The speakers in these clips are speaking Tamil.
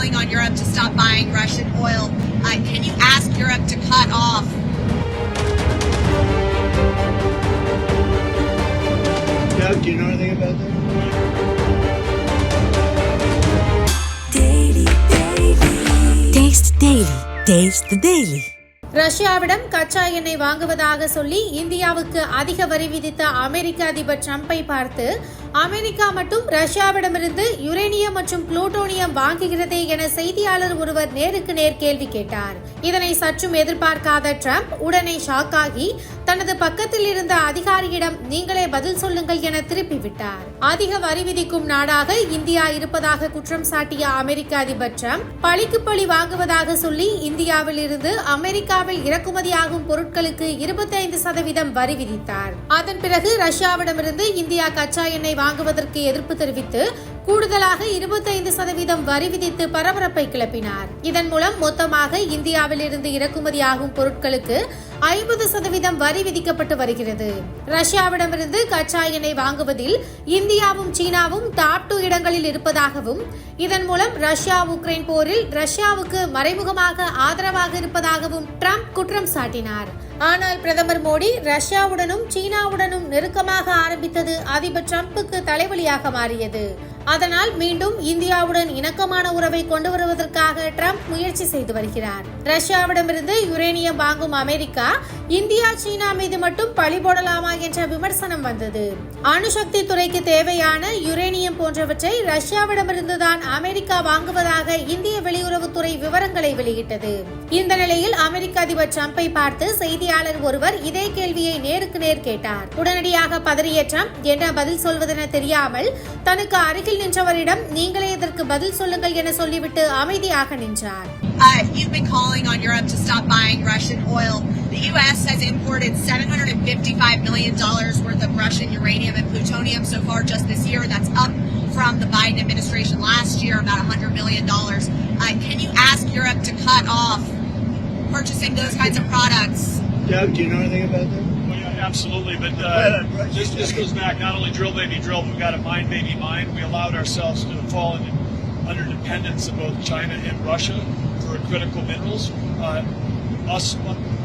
calling on Europe to stop buying Russian oil. Uh, can you ask Europe to cut off Doug, do you know anything about that? Daily, daily. Taste Daily. Taste the Daily. ரஷ்யாவிடம் கச்சா எண்ணெய் வாங்குவதாக சொல்லி இந்தியாவுக்கு அதிக வரி விதித்த அமெரிக்க அதிபர் ட்ரம்பை பார்த்து அமெரிக்கா மட்டும் ரஷ்யாவிடமிருந்து யுரேனியம் மற்றும் புளூட்டோனியம் வாங்குகிறதே என செய்தியாளர் ஒருவர் நேருக்கு நேர் கேள்வி கேட்டார். இதனை சற்றும் எதிர்பார்க்காத ட்ரம்ப் உடனே ஷாக் ஆகி தனது பக்கத்தில் இருந்த அதிகாரியிடம் நீங்களே பதில் சொல்லுங்கள் என திருப்பிவிட்டார். அதிக வரி விதிக்கும் நாடாக இந்தியா இருப்பதாக குற்றம் சாட்டிய அமெரிக்க அதிபர் ட்ரம்ப் பழிக்கு பழி வாங்குவதாக சொல்லி இந்தியாவில் இருந்து அமெரிக்காவில் இறக்குமதியாகும் பொருட்களுக்கு 25% சதவீதம் வரி விதித்தார். அதன் பிறகு ரஷ்யாவிடமிருந்து இந்தியா கச்சா எண்ணெய் வாங்குவதற்கு எதிர்ப்பு தெரிவித்து கூடுதலாக 25% சதவீதம் வரி விதித்து பரபரப்பை கிளப்பினார். இதன் மூலம் மொத்தமாக இந்தியாவில் இருந்து இறக்குமதியாகும் பொருட்களுக்கு ஐம்பது சதவீதம் வரி விதிக்கப்பட்டு வருகிறது. ரஷ்யாவிடமிருந்து கச்சா எண்ணெய் வாங்குவதில் இந்தியாவும் சீனாவும் டாப் டூ இடங்களில் இருப்பதாகவும் இதன் மூலம் ரஷ்யா உக்ரைன் போரில் ரஷ்யாவுக்கு மறைமுகமாக ஆதரவாக இருப்பதாகவும் ட்ரம்ப் குற்றம் சாட்டினார். ஆனால் பிரதமர் மோடி ரஷ்யாவுடனும் சீனாவுடனும் நெருக்கமாக ஆரம்பித்தது அதிபர் ட்ரம்புக்கு தலைவலியாக மாறியது. அதனால் மீண்டும் இந்தியாவுடன் இணக்கமான உறவை கொண்டு வருவதற்காக ட்ரம்ப் முயற்சி செய்து வருகிறார். ரஷ்யாவிடமிருந்து யுரேனியம் வாங்கும் அமெரிக்கா இந்தியா சீனா மீது மட்டும் பழி போடலாமா என்ற விமர்சனம் வந்தது. அணுசக்தி துறைக்கு தேவையான யுரேனியம் போன்றவற்றை ரஷ்யாவிடமிருந்து தான் அமெரிக்கா வாங்குவதாக இந்திய வெளியுறவுத்துறை விவரங்களை வெளியிட்டது. இந்த நிலையில் அமெரிக்க அதிபர் ட்ரம்பை பார்த்து செய்தியாளர் ஒருவர் இதே கேள்வியை நேருக்கு நேர் கேட்டார். உடனடியாக பதறிய ட்ரம்ப் என்ன பதில் சொல்வதென தெரியாமல் தனக்கு அருகில் நின்றவரிடம் நீங்களே இதற்கு பதில் சொல்லுங்கள் என சொல்லிவிட்டு அமைதியாக நின்றார் Uh, you've been calling on Europe to stop buying Russian oil. The U.S. has imported $755 million worth of Russian uranium and plutonium so far just this year. That's up from the Biden administration last year, about $100 million. Uh, can you ask Europe to cut off purchasing those kinds of products? Doug, do you know anything about that? Absolutely, but uh, this, this goes back not only drill baby drill, but we've got a mine baby mine. We allowed ourselves to fall into, under dependence of both China and Russia for critical minerals. Uh, us,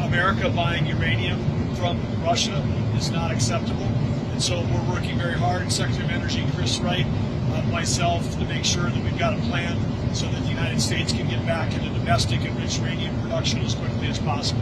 America, buying uranium from Russia is not acceptable, and so we're working very hard. Secretary of Energy Chris Wright, uh, myself, to make sure that we've got a plan so that the United States can get back into domestic enriched uranium production as quickly as possible.